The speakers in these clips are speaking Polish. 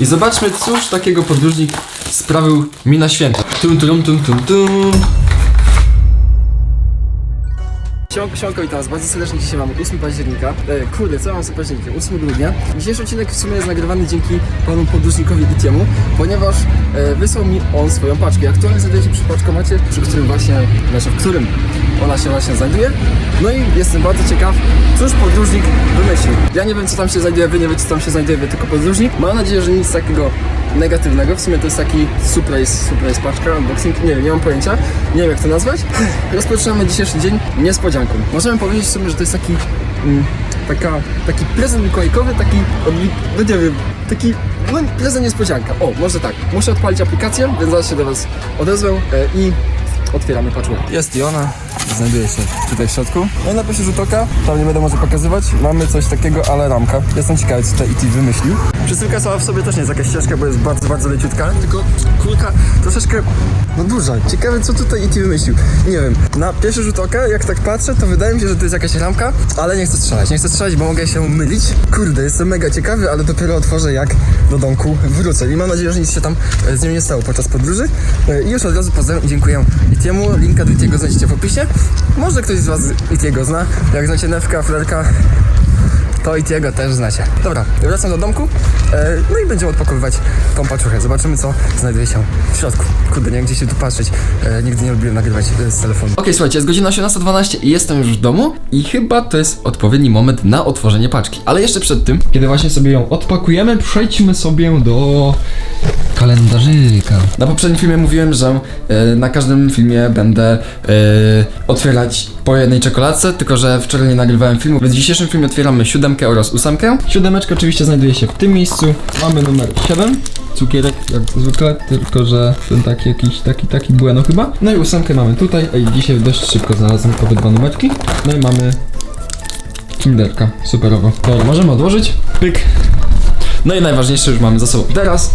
I zobaczmy, cóż takiego podróżnik sprawił mi na święta. Tum, tum, tum, tum, tum. Siąko, siąko i teraz bardzo serdecznie dzisiaj mamy 8 października. E, kurde, co mam z październikiem? 8 grudnia. Dzisiejszy odcinek w sumie jest nagrywany dzięki panu podróżnikowi Itiemu, ponieważ e, wysłał mi on swoją paczkę. Aktualnie znajduje się przy paczkomacie, przy którym właśnie, znaczy w którym ona się właśnie znajduje. No i jestem bardzo ciekaw, cóż podróżnik wymyślił. Ja nie wiem, co tam się znajduje, wy nie wiecie, co tam się znajduje, wy tylko podróżnik. Mam nadzieję, że nic takiego negatywnego. W sumie to jest taki surprise, surprise paczka, unboxing, nie wiem, nie mam pojęcia. Nie wiem jak to nazwać. Rozpoczynamy dzisiejszy dzień niespodzianką. Możemy powiedzieć w sumie, że to jest taki, mm, taka, taki prezent mikołajkowy, taki, no nie wiem, taki, no prezent niespodzianka. O, może tak. Muszę odpalić aplikację, więc zaraz się do was odezwę e, i otwieramy paczkę. Jest i ona, znajduje się tutaj w środku. No i na pierwszy rzut oka, tam nie będę może pokazywać, mamy coś takiego, ale ramka. Jestem ciekawy, co tutaj IT wymyślił. Przesyłka sama w sobie też nie jest jakaś ciężka, bo jest bardzo, bardzo leciutka, tylko kulka troszeczkę, no duża. Ciekawe, co tutaj IT wymyślił. Nie wiem, na pierwszy rzut oka, jak tak patrzę, to wydaje mi się, że to jest jakaś ramka, ale nie chcę strzelać. Nie chcę strzelać, bo mogę się mylić. Kurde, jestem mega ciekawy, ale dopiero otworzę, jak do domku wrócę. I mam nadzieję, że nic się tam e, z nią nie stało podczas podróży. E, I już od razu pozdrawiam i dziękuję Itiemu. Linka do Itiego znajdziecie w opisie. Może ktoś z Was Itiego zna. Jak znacie Newka, Flerka, to Itiego też znacie. Dobra, wracam do domku. E, no i będziemy odpakowywać tą paczuchę. Zobaczymy, co znajduje się w środku. Kurde, nie gdzie się tu patrzeć. E, nigdy nie lubiłem nagrywać e, z telefonu. Okej, słuchajcie, jest godzina 18.12 i jestem już w domu i chyba to jest odpowiedni moment na otworzenie paczki. Ale jeszcze przed tym, kiedy właśnie sobie ją odpakujemy, przejdźmy sobie do kalendarzyka. Na poprzednim filmie mówiłem, że e, na każdym filmie będę e, otwierać po jednej czekoladce, tylko że wczoraj nie nagrywałem filmu, w dzisiejszym filmie otwieramy siódemkę oraz ósemkę. Siódemeczka oczywiście znajduje się w tym miejscu. Mamy numer 7. Cukierek jak zwykle, tylko że ten taki jakiś, taki, taki bueno chyba. No i ósemkę mamy tutaj, i dzisiaj dość szybko znalazłem obydwa numerki. No i mamy kinderka, superowo. Dobra, możemy odłożyć. Pyk. No i najważniejsze już mamy za sobą. Teraz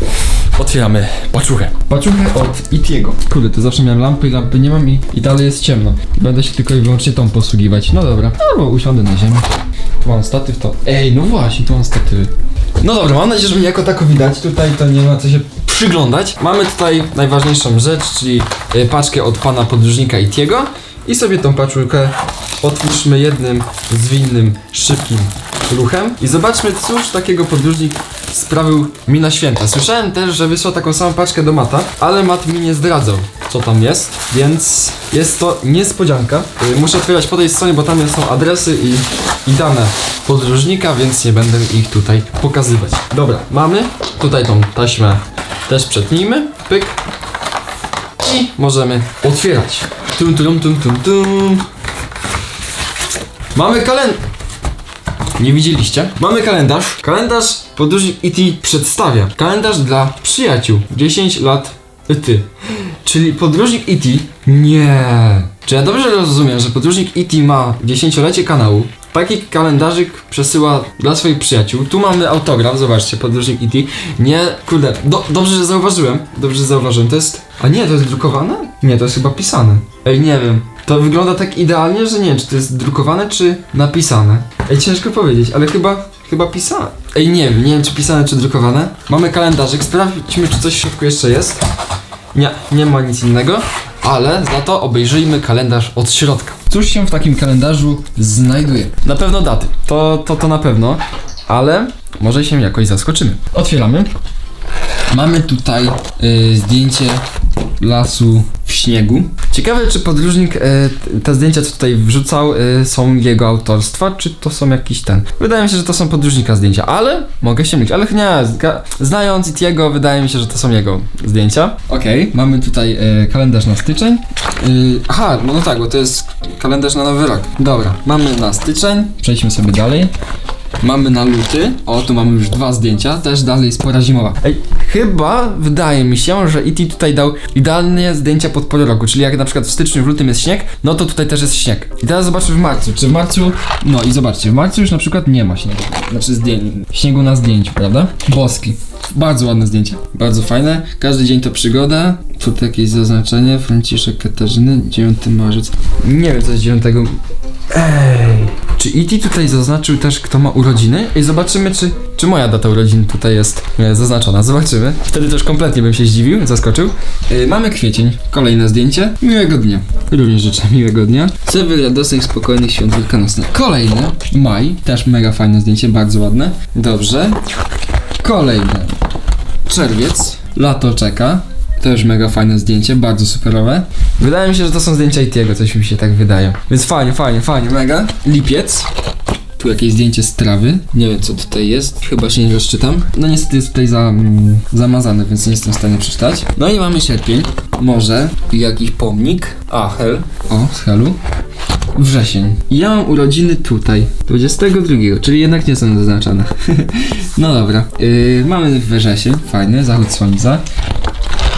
otwieramy paczuchę. Paczuchę od Itiego. Kurde, to zawsze miałem lampy i lampy nie mam i, i dalej jest ciemno. Będę się tylko i wyłącznie tą posługiwać. No dobra. Albo usiądę na ziemi. Tu mam statyw, to... Ej, no właśnie, tu mam statywy. No dobra, mam nadzieję, że mnie jako tako widać. Tutaj to nie ma co się przyglądać. Mamy tutaj najważniejszą rzecz, czyli y, paczkę od pana podróżnika Itiego. I sobie tą paczułkę otwórzmy jednym zwinnym, szybkim ruchem i zobaczmy, cóż takiego podróżnik sprawił mi na święta. Słyszałem też, że wysłał taką samą paczkę do Mata, ale Mat mi nie zdradzał, co tam jest, więc jest to niespodzianka. Y, Muszę otwierać po tej stronie, bo tam są adresy i, i dane podróżnika, więc nie będę ich tutaj pokazywać. Dobra, mamy tutaj tą taśmę też przetnijmy, pyk i możemy otwierać. Tum, tum, tum, tum, tum. Mamy kalendarz. Nie widzieliście? Mamy kalendarz. Kalendarz podróżnik IT przedstawia. Kalendarz dla przyjaciół. 10 lat ty. Czyli podróżnik IT. Nie. Czy ja dobrze rozumiem, że podróżnik IT ma dziesięciolecie kanału? Taki kalendarzyk przesyła dla swoich przyjaciół. Tu mamy autograf, zobaczcie, podróżnik IT. Nie, kurde, do, dobrze, że zauważyłem. Dobrze, że zauważyłem. To jest. A nie, to jest drukowane? Nie, to jest chyba pisane. Ej, nie wiem. To wygląda tak idealnie, że nie czy to jest drukowane, czy napisane. Ej, ciężko powiedzieć, ale chyba. Chyba pisane. Ej, nie wiem, nie wiem, czy pisane, czy drukowane. Mamy kalendarzyk, sprawdźmy, czy coś w środku jeszcze jest. Nie, nie ma nic innego, ale za to obejrzyjmy kalendarz od środka. Cóż się w takim kalendarzu znajduje? Na pewno daty. To, to, to na pewno, ale może się jakoś zaskoczymy. Otwieramy. Mamy tutaj y, zdjęcie lasu w śniegu. Ciekawe, czy podróżnik y, te zdjęcia, co tutaj wrzucał, y, są jego autorstwa, czy to są jakiś ten. Wydaje mi się, że to są podróżnika zdjęcia, ale mogę się mylić. Ale nie, znając Itiego, wydaje mi się, że to są jego zdjęcia. Okej, mamy tutaj y, kalendarz na styczeń. Y, aha, no tak, bo to jest kalendarz na nowy rok. Dobra, mamy na styczeń. Przejdźmy sobie dalej. Mamy na luty. O, tu mamy już dwa zdjęcia. Też dalej jest pora zimowa. Ej, chyba wydaje mi się, że E.T. tutaj dał idealnie zdjęcia pod porę roku. Czyli jak na przykład w styczniu, w lutym jest śnieg, no to tutaj też jest śnieg. I teraz zobaczmy w marcu. Czy w marcu. No i zobaczcie, w marcu już na przykład nie ma śniegu. Znaczy zdję... śniegu na zdjęciu, prawda? Boski. Bardzo ładne zdjęcia. Bardzo fajne. Każdy dzień to przygoda. Tu jakieś zaznaczenie. Franciszek Katarzyny, 9 marzec. Nie wiem, co jest 9. Ej. Czy E.T. tutaj zaznaczył też, kto ma urodziny? I zobaczymy, czy, czy moja data urodzin tutaj jest e, zaznaczona. Zobaczymy. Wtedy też kompletnie bym się zdziwił, zaskoczył. E, mamy kwiecień. Kolejne zdjęcie. Miłego dnia. Również życzę miłego dnia. Sewy radosnych, spokojnych świąt wielkanocnych. Kolejne. Maj. Też mega fajne zdjęcie, bardzo ładne. Dobrze. Kolejne. Czerwiec. Lato czeka. Też mega fajne zdjęcie, bardzo superowe. Wydaje mi się, że to są zdjęcia Itiego, coś mi się tak wydaje. Więc fajnie, fajnie, fajnie, mega. Lipiec. Tu jakieś zdjęcie z trawy. Nie wiem co tutaj jest. Chyba się nie rozczytam. No niestety jest tutaj za, mm, zamazane, więc nie jestem w stanie przeczytać. No i mamy sierpień. Może jakiś pomnik. A, hel. O, z helu. Wrzesień. Ja mam urodziny tutaj, 22, czyli jednak nie są zaznaczone. no dobra. Yy, mamy wrzesień, fajny, zachód słońca.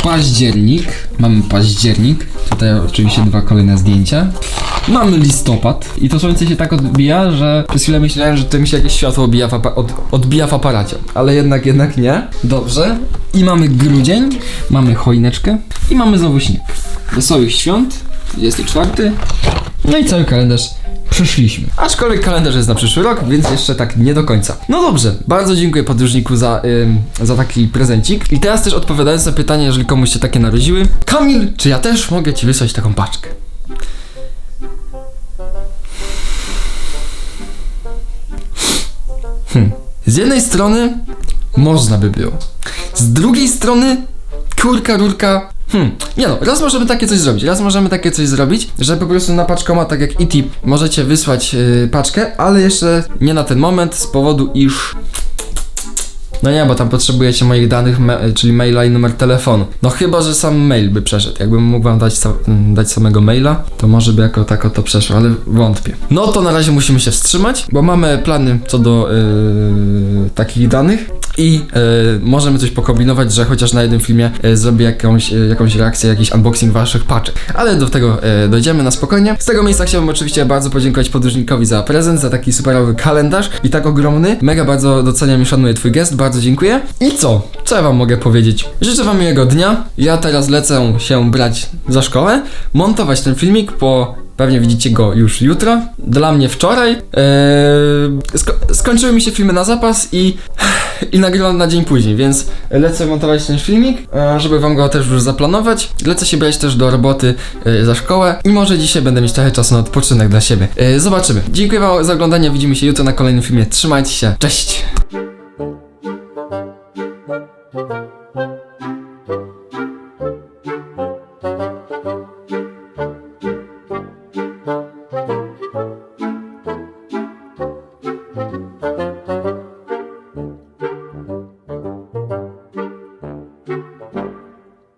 Październik. Mamy październik. Tutaj oczywiście dwa kolejne zdjęcia. Mamy listopad i to słońce się tak odbija, że przez chwilę myślałem, że to mi się jakieś światło odbija w, od, odbija w aparacie. Ale jednak, jednak nie. Dobrze. I mamy grudzień, mamy choineczkę i mamy znowu śnieg. Wesołych świąt, 24. No i cały kalendarz przeszliśmy. Aczkolwiek kalendarz jest na przyszły rok, więc jeszcze tak nie do końca. No dobrze, bardzo dziękuję podróżniku za, za taki prezencik. I teraz też odpowiadając na pytanie, jeżeli komuś się takie narodziły. Kamil, czy ja też mogę ci wysłać taką paczkę? Hmm. Z jednej strony można by było. Z drugiej strony kurka, rurka. Hmm, nie no, raz możemy takie coś zrobić, raz możemy takie coś zrobić, że po prostu na paczkoma, tak jak ET, możecie wysłać yy, paczkę, ale jeszcze nie na ten moment, z powodu iż... No nie, bo tam potrzebujecie moich danych, czyli maila i numer telefonu. No chyba, że sam mail by przeszedł. Jakbym mógł wam dać, dać samego maila, to może by jako tako to przeszło, ale wątpię. No to na razie musimy się wstrzymać, bo mamy plany co do yy, takich danych i yy, możemy coś pokombinować, że chociaż na jednym filmie yy, zrobię jakąś, jakąś reakcję, jakiś unboxing waszych paczek. Ale do tego dojdziemy na spokojnie. Z tego miejsca chciałbym oczywiście bardzo podziękować podróżnikowi za prezent, za taki superowy kalendarz i tak ogromny. Mega bardzo doceniam i szanuję twój gest, bardzo dziękuję. I co? Co ja wam mogę powiedzieć? Życzę wam miłego dnia. Ja teraz lecę się brać za szkołę, montować ten filmik po Pewnie widzicie go już jutro. Dla mnie wczoraj. Eee, sko- skończyły mi się filmy na zapas i, i nagrywam na dzień później, więc lecę montować ten filmik, e, żeby wam go też już zaplanować. Lecę się brać też do roboty e, za szkołę i może dzisiaj będę mieć trochę czasu na odpoczynek dla siebie. Zobaczymy. Dziękuję wam za oglądanie. Widzimy się jutro na kolejnym filmie. Trzymajcie się. Cześć!